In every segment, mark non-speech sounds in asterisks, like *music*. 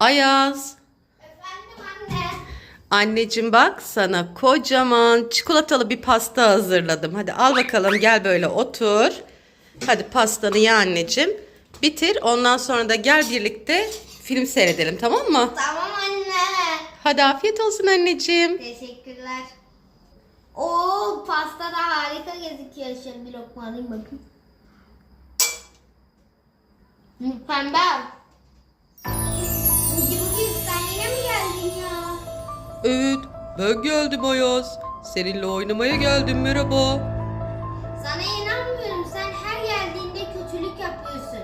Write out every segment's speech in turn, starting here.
Ayaz. Efendim anne. Anneciğim bak sana kocaman çikolatalı bir pasta hazırladım. Hadi al bakalım gel böyle otur. Hadi pastanı ye anneciğim. Bitir ondan sonra da gel birlikte film seyredelim tamam mı? Tamam anne. Hadi afiyet olsun anneciğim. Teşekkürler. Oo pasta da harika gözüküyor. Şöyle bir lokma alayım bakayım. Mükemmel. Evet ben geldim Ayaz. Seninle oynamaya geldim merhaba. Sana inanmıyorum. Sen her geldiğinde kötülük yapıyorsun.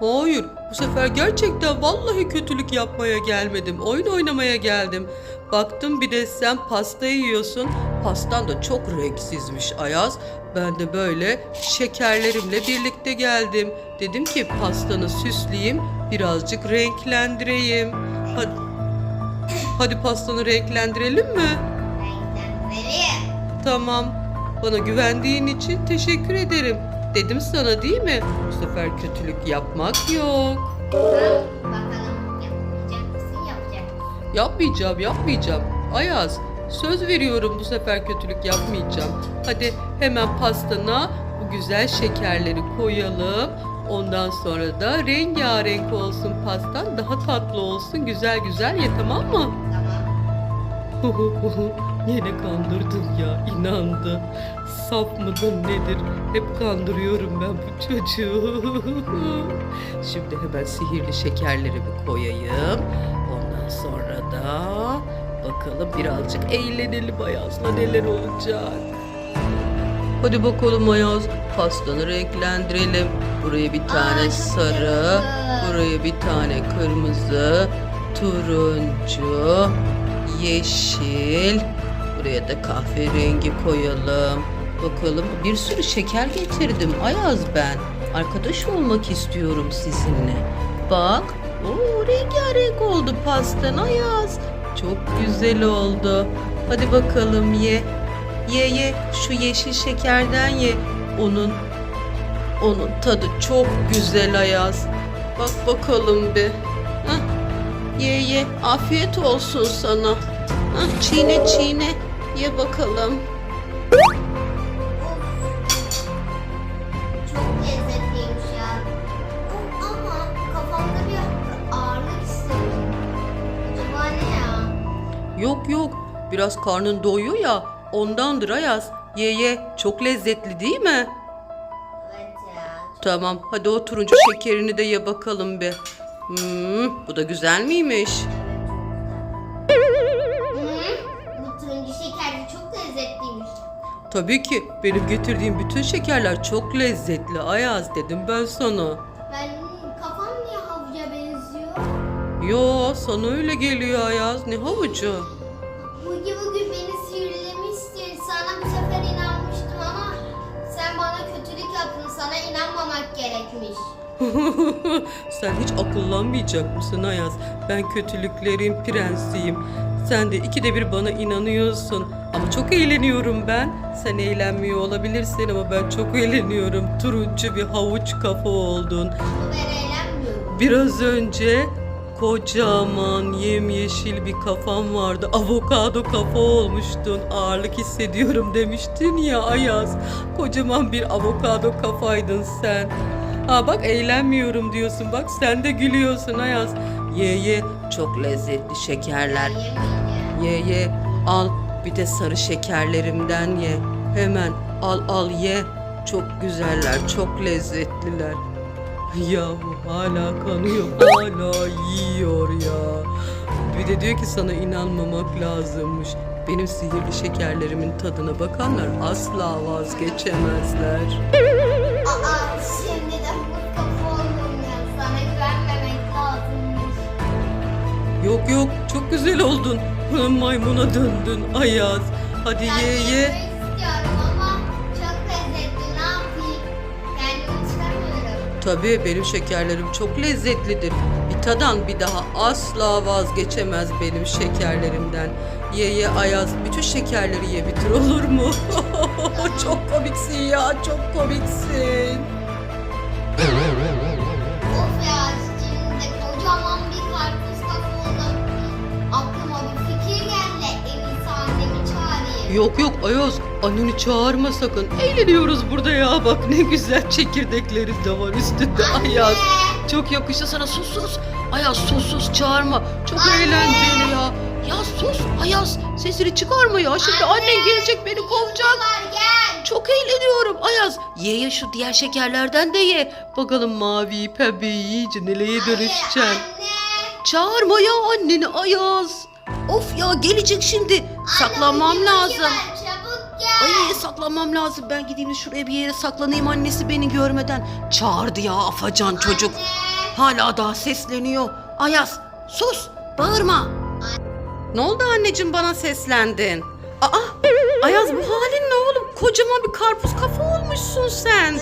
Hayır, bu sefer gerçekten vallahi kötülük yapmaya gelmedim. Oyun oynamaya geldim. Baktım bir de sen pasta yiyorsun. Pastan da çok renksizmiş Ayaz. Ben de böyle şekerlerimle birlikte geldim. Dedim ki pastanı süsleyeyim, birazcık renklendireyim. Hadi, hadi pastanı renklendirelim mi? Renklendireyim. Tamam. Bana güvendiğin için teşekkür ederim. Dedim sana değil mi? Bu sefer kötülük yapmak yok. Tamam, bakalım yapacak mısın yapacak? Yapmayacağım, yapmayacağım. Ayaz, söz veriyorum bu sefer kötülük yapmayacağım. Hadi hemen pastana bu güzel şekerleri koyalım. Ondan sonra da rengarenk olsun pastan, daha tatlı olsun, güzel güzel ye tamam mı? Tamam. Yine kandırdın ya, inandı. Saf mıdır nedir? Hep kandırıyorum ben bu çocuğu. *laughs* Şimdi hemen sihirli şekerlerimi koyayım. Ondan sonra da bakalım birazcık eğlenelim Ayaz'la neler olacak. Hadi bakalım Ayaz, pastanı renklendirelim. Buraya bir tane Aa, sarı, buraya bir tane kırmızı, turuncu, yeşil. Buraya da kahverengi koyalım. Bakalım bir sürü şeker getirdim Ayaz ben. Arkadaş olmak istiyorum sizinle. Bak, o rengarenk oldu pastan Ayaz. Çok güzel oldu. Hadi bakalım ye. Ye ye şu yeşil şekerden ye. Onun onun tadı çok güzel Ayaz. Bak bakalım bir. Hah. Ye ye. Afiyet olsun sana. Hah, çiğne çiğne. Ye bakalım. Çok lezzetliymiş ya. Ama kafamda bir ağırlık hissediyorum. Acaba ne ya? Yok yok. Biraz karnın doyuyor ya. Ondandır Ayaz. Ye ye. Çok lezzetli değil mi? Tamam. Hadi o turuncu şekerini de ye bakalım bir. Hmm, bu da güzel miymiş? Bu turuncu şeker de çok lezzetliymiş. Tabii ki. Benim getirdiğim bütün şekerler çok lezzetli Ayaz dedim ben sana. Ben kafam niye havuca benziyor? Yo sana öyle geliyor Ayaz. Ne havucu? Yaptın. Sana inanmamak gerekmiş. *laughs* Sen hiç akıllanmayacak mısın Ayaz? Ben kötülüklerin prensiyim. Sen de ikide bir bana inanıyorsun. Ama çok eğleniyorum ben. Sen eğlenmiyor olabilirsin ama ben çok eğleniyorum. Turuncu bir havuç kafa oldun. Ben eğlenmiyorum. Biraz önce kocaman yemyeşil bir kafam vardı. Avokado kafa olmuştun. Ağırlık hissediyorum demiştin ya Ayaz. Kocaman bir avokado kafaydın sen. Ha bak eğlenmiyorum diyorsun. Bak sen de gülüyorsun Ayaz. Ye ye çok lezzetli şekerler. Ye ye al bir de sarı şekerlerimden ye. Hemen al al ye. Çok güzeller, çok lezzetliler. Yahu hala kanıyor, hala yiyor ya. Bir de diyor ki sana inanmamak lazımmış. Benim sihirli şekerlerimin tadına bakanlar asla vazgeçemezler. Aa şimdi de kafa oldum ya. Sana güvenmemek lazımmış. Yok yok çok güzel oldun. Maymuna döndün Ayaz. Hadi Ben ye ye. yemek istiyorum Tabii benim şekerlerim çok lezzetlidir. Bitadan bir daha asla vazgeçemez benim şekerlerimden. Ye ye Ayaz bütün şekerleri ye bitir olur mu? *laughs* çok komiksin ya çok komiksin. Of ya şimdi kocaman bir karpuz kafalı. Aklıma bir fikir geldi. En iyisi annemi çağırayım. Yok yok Ayaz anneni çağırma sakın. Eğleniyoruz burada ya bak ne güzel çekirdekleri de var üstünde Ayaz. Çok yakıştı sana sus sus. Ayaz sus sus çağırma. Çok eğlenceli ya. Ya sus Ayaz sesini çıkarma ya. Şimdi Anne. annen gelecek beni kovacak. Çok eğleniyorum Ayaz. Ye ya şu diğer şekerlerden de ye. Bakalım mavi pembeyi yiyince neleye dönüşeceksin. Çağırma ya anneni Ayaz. Of ya gelecek şimdi. Saklanmam lazım. Ay saklanmam lazım. Ben gideyim de şuraya bir yere saklanayım annesi beni görmeden. Çağırdı ya afacan çocuk. Hala daha sesleniyor. Ayaz sus bağırma. Ne oldu anneciğim bana seslendin? Aa Ayaz bu halin ne oğlum? Kocaman bir karpuz kafa olmuşsun sen.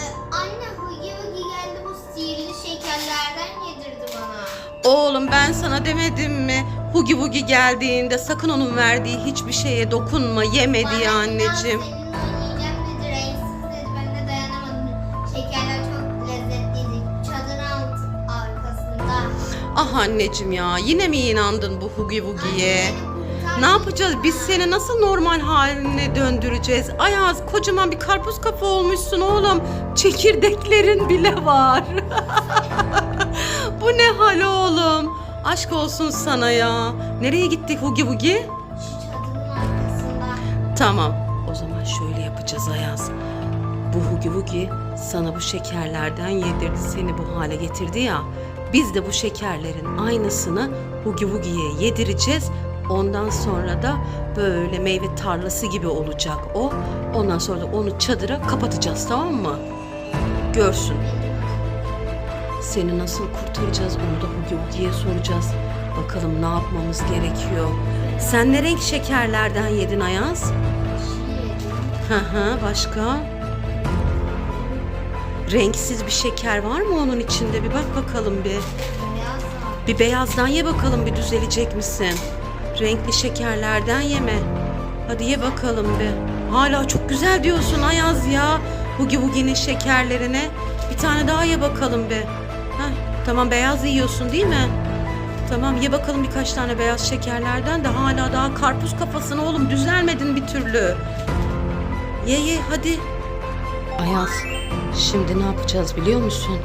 Oğlum ben sana demedim mi? Hugi Bugi geldiğinde sakın onun verdiği hiçbir şeye dokunma yeme Bana diye anneciğim. Seninle oynayacağım dedi renksiz dedi. Ben de dayanamadım. Şekerler çok lezzetliydi. Çadırın alt arkasında. Ah anneciğim ya yine mi inandın bu Hugi Bugi'ye? Ne yapacağız? Biz seni nasıl normal haline döndüreceğiz? Ayaz kocaman bir karpuz kafa olmuşsun oğlum. Çekirdeklerin bile var. *laughs* *laughs* Bu ne hal oğlum? Aşk olsun sana ya. Nereye gitti Hugi Bugi? Şu çadırın arkasında. Tamam. O zaman şöyle yapacağız Ayaz. Bu Hugi Bugi sana bu şekerlerden yedirdi, seni bu hale getirdi ya. Biz de bu şekerlerin aynısını Hugi Bugi'ye yedireceğiz. Ondan sonra da böyle meyve tarlası gibi olacak o. Ondan sonra da onu çadıra kapatacağız tamam mı? Görsün. Seni nasıl kurtaracağız onu da Hugi Bugi'ye soracağız. Bakalım ne yapmamız gerekiyor. Sen ne renk şekerlerden yedin Ayaz? Hı hı başka? Renksiz bir şeker var mı onun içinde? Bir bak bakalım bir. Bir beyazdan ye bakalım bir düzelecek misin? Renkli şekerlerden yeme. Hadi ye bakalım bir. Hala çok güzel diyorsun Ayaz ya. Hugi Bugi'nin şekerlerine. Bir tane daha ye bakalım bir. Heh, tamam beyaz yiyorsun değil mi? Tamam ye bakalım birkaç tane beyaz şekerlerden de hala daha karpuz kafasına oğlum düzelmedin bir türlü. Ye ye hadi. Ayaz şimdi ne yapacağız biliyor musun?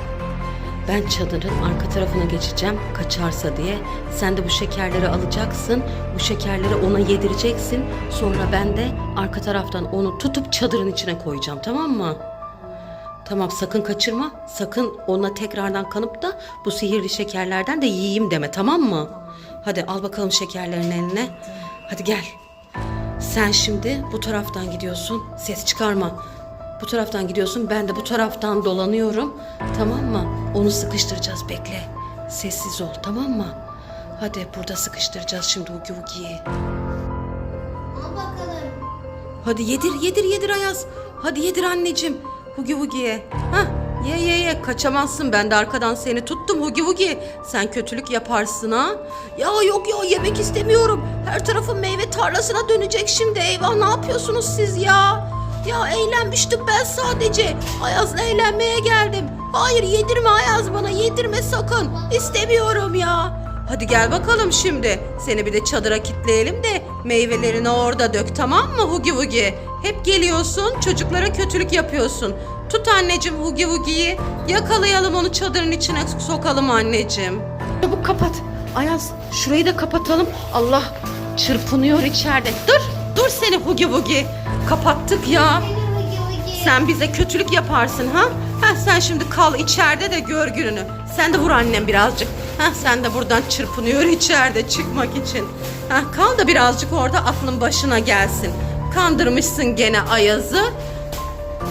Ben çadırın arka tarafına geçeceğim kaçarsa diye. Sen de bu şekerleri alacaksın. Bu şekerleri ona yedireceksin. Sonra ben de arka taraftan onu tutup çadırın içine koyacağım tamam mı? Tamam sakın kaçırma. Sakın ona tekrardan kanıp da bu sihirli şekerlerden de yiyeyim deme tamam mı? Hadi al bakalım şekerlerin eline. Hadi gel. Sen şimdi bu taraftan gidiyorsun. Ses çıkarma. Bu taraftan gidiyorsun. Ben de bu taraftan dolanıyorum. Tamam mı? Onu sıkıştıracağız. Bekle. Sessiz ol. Tamam mı? Hadi burada sıkıştıracağız şimdi Hugi Hugi'yi. Al bakalım. Hadi yedir yedir yedir Ayaz. Hadi yedir anneciğim. Hugi Hugi'ye. Hah ye ye ye kaçamazsın ben de arkadan seni tuttum Hugi Hugi. Sen kötülük yaparsın ha. Ya yok ya yemek istemiyorum. Her tarafım meyve tarlasına dönecek şimdi. Eyvah ne yapıyorsunuz siz ya? Ya eğlenmiştim ben sadece. Ayaz'la eğlenmeye geldim. Hayır yedirme Ayaz bana yedirme sakın. İstemiyorum ya. Hadi gel bakalım şimdi. Seni bir de çadıra kitleyelim de meyvelerini orada dök tamam mı Hugi Hugi? Hep geliyorsun çocuklara kötülük yapıyorsun. Tut anneciğim Hugi Hugi'yi. Yakalayalım onu çadırın içine sokalım anneciğim. Çabuk kapat. Ayaz şurayı da kapatalım. Allah çırpınıyor içeride. Dur dur seni Hugi Hugi. Kapattık ya. Sen bize kötülük yaparsın ha? Ha sen şimdi kal içeride de gör gününü. Sen de vur annem birazcık. Ha sen de buradan çırpınıyor içeride çıkmak için. Ha kal da birazcık orada aklın başına gelsin. Kandırmışsın gene Ayaz'ı.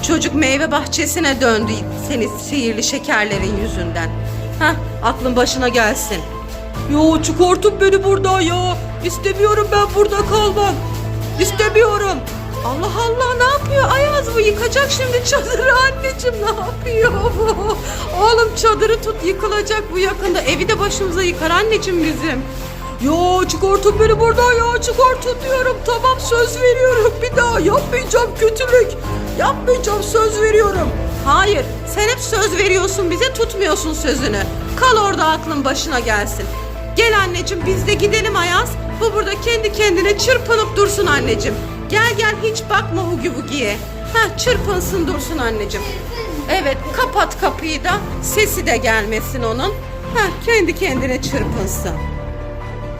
Çocuk meyve bahçesine döndü seni sihirli şekerlerin yüzünden. Ha aklın başına gelsin. Yo çıkartın beni buradan ya. İstemiyorum ben burada kalmak. İstemiyorum. Allah Allah ne yapıyor Ayaz bu yıkacak şimdi çadırı anneciğim ne yapıyor bu? Oğlum çadırı tut yıkılacak bu yakında evi de başımıza yıkar anneciğim bizim. Ya çıkartın beni buradan ya çıkartın diyorum tamam söz veriyorum bir daha yapmayacağım kötülük. Yapmayacağım söz veriyorum. Hayır sen hep söz veriyorsun bize tutmuyorsun sözünü. Kal orada aklın başına gelsin. Gel anneciğim biz de gidelim Ayaz. Bu burada kendi kendine çırpınıp dursun anneciğim. Gel gel hiç bakma Hugi Bugi'ye. Ha çırpınsın dursun anneciğim. Evet kapat kapıyı da sesi de gelmesin onun. Ha kendi kendine çırpınsın.